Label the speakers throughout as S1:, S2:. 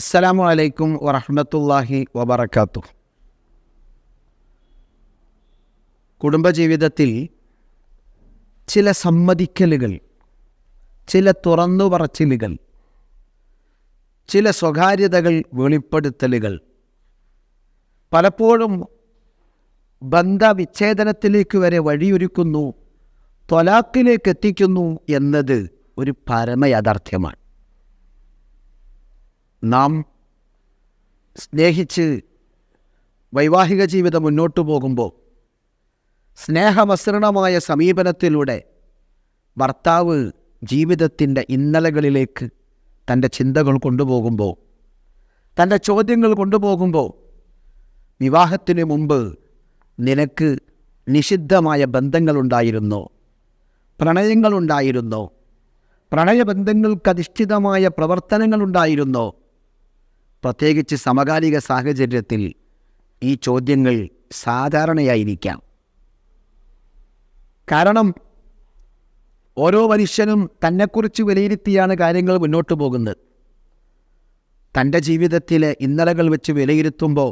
S1: അസ്സലാമു അലൈക്കും വറഹ്മത്തുള്ളാഹി വബറക്കാത്തു കുടുംബജീവിതത്തിൽ ചില സമ്മതിക്കലുകൾ ചില തുറന്നു പറച്ചിലുകൾ ചില സ്വകാര്യതകൾ വെളിപ്പെടുത്തലുകൾ പലപ്പോഴും ബന്ധവിച്ഛേദനത്തിലേക്ക് വരെ വഴിയൊരുക്കുന്നു തൊലാക്കിലേക്ക് എത്തിക്കുന്നു എന്നത് ഒരു പരമയാഥാർത്ഥ്യമാണ്. നാം സ്നേഹിച്ച് വൈവാഹിക ജീവിതം മുന്നോട്ടു പോകുമ്പോൾ സ്നേഹമസൃണമായ സമീപനത്തിലൂടെ ഭർത്താവ് ജീവിതത്തിന്റെ ഇന്നലകളിലേക്ക് തന്റെ ചിന്തകൾ കൊണ്ടുപോകുമ്പോൾ തന്റെ ചോദ്യങ്ങൾ കൊണ്ടുപോകുമ്പോൾ വിവാഹത്തിന് മുമ്പ് നിനക്ക് നിഷിദ്ധമായ ബന്ധങ്ങളുണ്ടായിരുന്നോ? പ്രണയങ്ങളുണ്ടായിരുന്നോ? പ്രണയബന്ധങ്ങൾക്കധിഷ്ഠിതമായ പ്രവർത്തനങ്ങളുണ്ടായിരുന്നോ? പ്രത്യേകിച്ച് സമകാലിക സാഹചര്യത്തിൽ ഈ ചോദ്യങ്ങൾ സാധാരണയായിരിക്കാം. കാരണം ഓരോ മനുഷ്യനും തന്നെക്കുറിച്ച് വിലയിരുത്തിയാണ് കാര്യങ്ങൾ മുന്നോട്ട് പോകുന്നത്. തന്റെ ജീവിതത്തിലെ ഇന്നലകൾ വെച്ച് വിലയിരുത്തുമ്പോൾ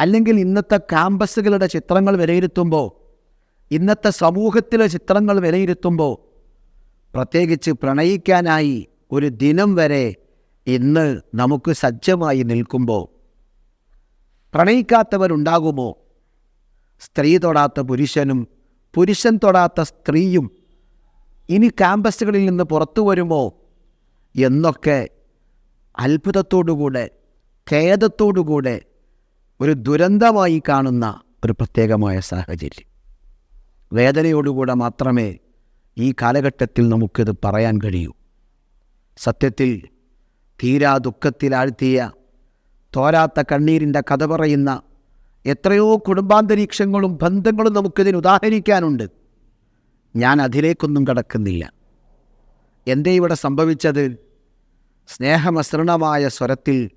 S1: അല്ലെങ്കിൽ ഇന്നത്തെ ക്യാമ്പസുകളുടെ ചിത്രങ്ങൾ വിലയിരുത്തുമ്പോൾ ഇന്നത്തെ സമൂഹത്തിലെ ചിത്രങ്ങൾ വിലയിരുത്തുമ്പോൾ പ്രത്യേകിച്ച് പ്രണയിക്കാനായി ഒരു ദിനം വരെ ഇന്ന് നമുക്ക് സജ്ജമായി നിൽക്കുമ്പോൾ പ്രണയിക്കാത്തവരുണ്ടാകുമോ? സ്ത്രീ തൊടാത്ത പുരുഷനും പുരുഷൻ തൊടാത്ത സ്ത്രീയും ഇനി ക്യാമ്പസുകളിൽ നിന്ന് പുറത്തു വരുമോ? എന്നൊക്കെ അത്ഭുതത്തോടുകൂടെ ഖേദത്തോടുകൂടെ ഒരു ദുരന്തമായി കാണുന്ന ഒരു പ്രത്യേകമായ സാഹചര്യം. വേദനയോടുകൂടെ മാത്രമേ ഈ കാലഘട്ടത്തിൽ നമുക്കിത് പറയാൻ കഴിയൂ. സത്യത്തിൽ തീരാ ദുഃഖത്തിലാഴ്ത്തിയ തോരാത്ത കണ്ണീരിന്റെ കഥ പറയുന്ന എത്രയോ കുടുംബാന്തരീക്ഷങ്ങളും ബന്ധങ്ങളും നമുക്കിതിന് ഉദാഹരിക്കാനുണ്ട്. ഞാൻ അതിലേക്കൊന്നും കടക്കുന്നില്ല. എന്തേ ഇവിടെ സംഭവിച്ചത്? സ്നേഹമസൃണമായ സ്വരത്തിൽ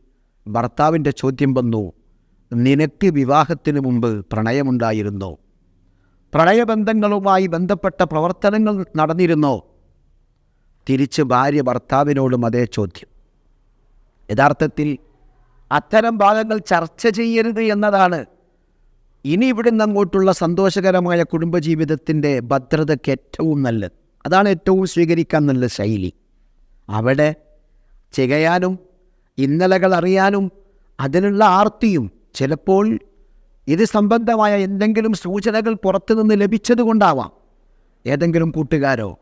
S1: ഭർത്താവിന്റെ ചോദ്യം വന്നു. നിനക്ക് വിവാഹത്തിന് മുമ്പ് പ്രണയമുണ്ടായിരുന്നോ? പ്രണയബന്ധങ്ങളുമായി ബന്ധപ്പെട്ട പ്രവർത്തനങ്ങൾ നടന്നിരുന്നോ? തിരിച്ച് ഭാര്യ ഭർത്താവിനോടും അതേ ചോദ്യം. യഥാർത്ഥത്തിൽ അത്തരം ഭാഗങ്ങൾ ചർച്ച ചെയ്യരുത് എന്നതാണ് ഇനി ഇവിടുന്ന് അങ്ങോട്ടുള്ള സന്തോഷകരമായ കുടുംബജീവിതത്തിന്റെ ഭദ്രതയ്ക്ക് ഏറ്റവും നല്ലത്. അതാണ് ഏറ്റവും സ്വീകരിക്കാൻ നല്ല ശൈലി. അവിടെ ചികയാനും ഇന്നലകൾ അറിയാനും അതിനുള്ള ആർത്തിയും ചിലപ്പോൾ ഇത് സംബന്ധമായ എന്തെങ്കിലും സൂചനകൾ പുറത്തുനിന്ന് ലഭിച്ചതുകൊണ്ടാവാം ഏതെങ്കിലും കൂട്ടുകാരോ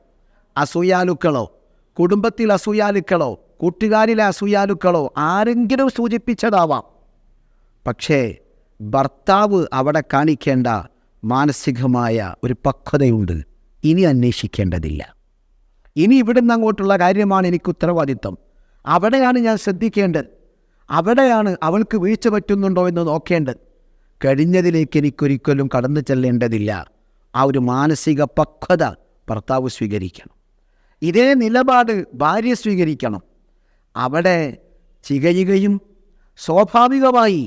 S1: അസൂയാലുക്കളോ കുടുംബത്തിൽ അസൂയാലുക്കളോ കൂട്ടുകാരിലെ അസൂയാലുക്കളോ ആരെങ്കിലും സൂചിപ്പിച്ചതാവാം. പക്ഷേ ഭർത്താവ് അവിടെ കാണിക്കേണ്ട മാനസികമായ ഒരു പക്വതയുണ്ട്. ഇനി അന്വേഷിക്കേണ്ടതില്ല. ഇനി ഇവിടുന്ന് അങ്ങോട്ടുള്ള കാര്യമാണ് എനിക്ക് ഉത്തരവാദിത്വം. അവിടെയാണ് ഞാൻ ശ്രദ്ധിക്കേണ്ടത്. അവിടെയാണ് അവൾക്ക് വീഴ്ച പറ്റുന്നുണ്ടോ എന്ന് നോക്കേണ്ടത്. കഴിഞ്ഞതിലേക്ക് എനിക്കൊരിക്കലും കടന്നു ചെല്ലേണ്ടതില്ല. ആ ഒരു മാനസിക പക്വത ഭർത്താവ് സ്വീകരിക്കണം. ഇതേ നിലപാട് ഭാര്യ സ്വീകരിക്കണം. അവിടെ ചികയുകയും സ്വാഭാവികമായി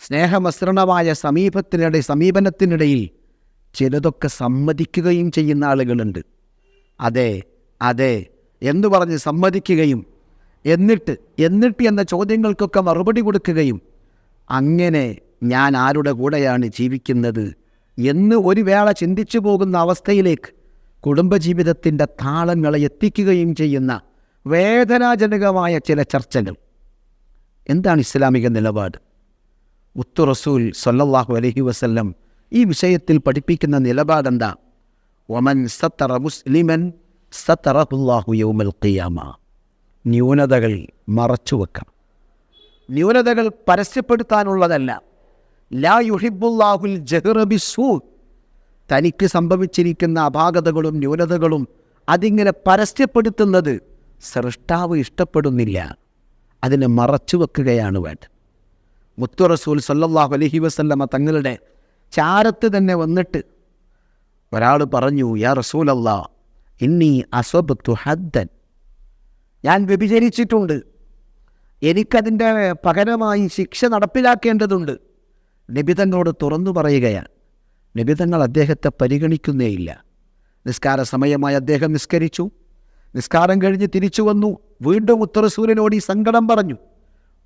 S1: സ്നേഹമസൃണമായ സമീപത്തിനിടെ സമീപനത്തിനിടയിൽ ചിലതൊക്കെ സമ്മതിക്കുകയും ചെയ്യുന്ന ആളുകളുണ്ട്. അതെ അതെ എന്ന് പറഞ്ഞ് സമ്മതിക്കുകയും എന്നിട്ട് എന്നിട്ട് എന്ന ചോദ്യങ്ങൾക്കൊക്കെ മറുപടി കൊടുക്കുകയും അങ്ങനെ ഞാൻ ആരുടെ കൂടെയാണ് ജീവിക്കുന്നത് എന്ന് ഒരു വേള ചിന്തിച്ചു പോകുന്ന അവസ്ഥയിലേക്ക് കുടുംബജീവിതത്തിന്റെ താളങ്ങളെ എത്തിക്കുകയും ചെയ്യുന്ന വേദനാജനകമായ ചില ചർച്ചകൾ. എന്താണ് ഇസ്ലാമിക നിലപാട്? മുത്തു റസൂൽ സൊല്ലാഹു അലഹി വസ്ല്ലം ഈ വിഷയത്തിൽ പഠിപ്പിക്കുന്ന നിലപാടെന്താ? ഒമൻ സത്തറ മുസ്ലിമൻ സത്തറഹുല്ലാഹു യൗമൽ ഖിയാമ. ന്യൂനതകൾ മറച്ചുവെക്കണം ന്യൂനതകൾ പരസ്യപ്പെടുത്താനുള്ളതല്ല. ലാ യുഹിബുല്ലാഹുൽ ജഹ്റബിസൂ തനിക്ക് സംഭവിച്ചിരിക്കുന്ന അപാകതകളും ന്യൂനതകളും അതിങ്ങനെ പരസ്യപ്പെടുത്തുന്നത് സൃഷ്ടാവ് ഇഷ്ടപ്പെടുന്നില്ല. അതിനെ മറച്ചു വെക്കുകയാണ് വേണ്ടത്. മുത്തു റസൂൽ സല്ലല്ലാഹു അലൈഹി വസല്ലമ തങ്ങളുടെ ചാരത്ത് തന്നെ വന്നിട്ട് ഒരാൾ പറഞ്ഞു യാ റസൂൽ റസൂലല്ലാ ഇന്നി അസ്വബത്തു ഹദ്ദൻ. ഞാൻ വ്യഭിചരിച്ചിട്ടുണ്ട്. എനിക്കതിന്റെ പകരമായി ശിക്ഷ നടപ്പിലാക്കേണ്ടതുണ്ട്. നിബിതങ്ങളോട് തുറന്നു പറയുകയാണ്. നിബിതങ്ങൾ അദ്ദേഹത്തെ പരിഗണിക്കുന്നേയില്ല. നിസ്കാര സമയമായി അദ്ദേഹം നിസ്കരിച്ചു. നിസ്കാരം കഴിഞ്ഞ് തിരിച്ചു വന്നു. വീണ്ടും ഉത്തരസൂര്യനോട് ഈ സങ്കടം പറഞ്ഞു.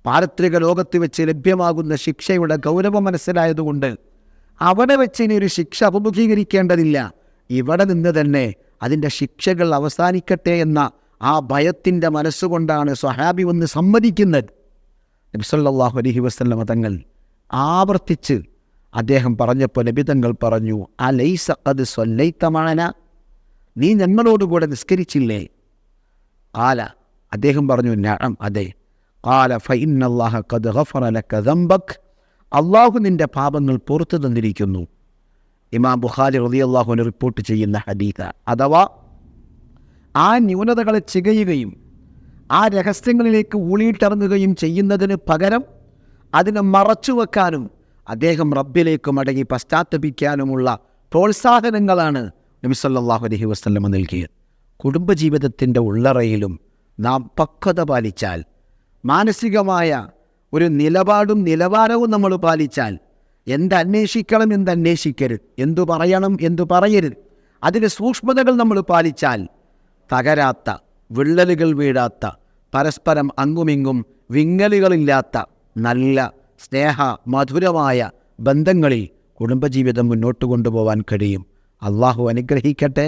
S1: പാരത്രിക ലോകത്ത് വെച്ച് ലഭ്യമാകുന്ന ശിക്ഷയുടെ ഗൗരവം മനസ്സിലായതുകൊണ്ട് അവിടെ വെച്ച് ഇനി ഒരു ശിക്ഷ അഭിമുഖീകരിക്കേണ്ടതില്ല. ഇവിടെ നിന്ന് തന്നെ അതിന്റെ ശിക്ഷകൾ അവസാനിക്കട്ടെ എന്ന ആ ഭയത്തിന്റെ മനസ്സുകൊണ്ടാണ് സ്വഹാബി ഒന്ന് സമ്മതിക്കുന്നത്. നബിസല്ലാഹു അലഹി വസ്ലമ തങ്ങൾ ആവർത്തിച്ച് അദ്ദേഹം പറഞ്ഞപ്പോൾ നബിതങ്ങൾ പറഞ്ഞു അലൈസ അത് സ്വല്ലൈത്തമാന നീ ഞങ്ങളോടുകൂടെ നിസ്കരിച്ചില്ലേ? കാല അദ്ദേഹം പറഞ്ഞു നഅം അതെ. കാല ഫൈനല്ലാഹ ഖദ് ഗഫറ ലക ദംബക്. അള്ളാഹു നിന്റെ പാപങ്ങൾ പുറത്തു തന്നിരിക്കുന്നു. ഇമാം ബുഖാരി റളിയല്ലാഹുവിന് റിപ്പോർട്ട് ചെയ്യുന്ന ഹദീത അഥവാ ആ ന്യൂനതകളെ ചികയുകയും ആ രഹസ്യങ്ങളിലേക്ക് ഊളിയിട്ടിറങ്ങുകയും ചെയ്യുന്നതിന് പകരം അതിനെ മറച്ചു വെക്കാനും അദ്ദേഹം റബ്ബിലേക്ക് മടങ്ങി പശ്ചാത്തപിക്കാനുമുള്ള പ്രോത്സാഹനങ്ങളാണ് നബി അലഹി വസല്ലമ നൽകിയത്. കുടുംബജീവിതത്തിന്റെ ഉള്ളറയിലും നാം പക്വത പാലിച്ചാൽ മാനസികമായ ഒരു നിലപാടും നിലവാരവും നമ്മൾ പാലിച്ചാൽ എന്തന്വേഷിക്കണം എന്തന്വേഷിക്കരുത് എന്തു പറയണം എന്തു പറയരുത് അതിന്റെ സൂക്ഷ്മതകൾ നമ്മൾ പാലിച്ചാൽ തകരാത്ത വിള്ളലുകൾ വീഴാത്ത പരസ്പരം അങ്ങുമിങ്ങും വിങ്ങലുകളില്ലാത്ത നല്ല സ്നേഹ മധുരമായ ബന്ധങ്ങളിൽ കുടുംബജീവിതം മുന്നോട്ട് കൊണ്ടുപോകാൻ കഴിയും. അള്ളാഹു അനുഗ്രഹിക്കട്ടെ.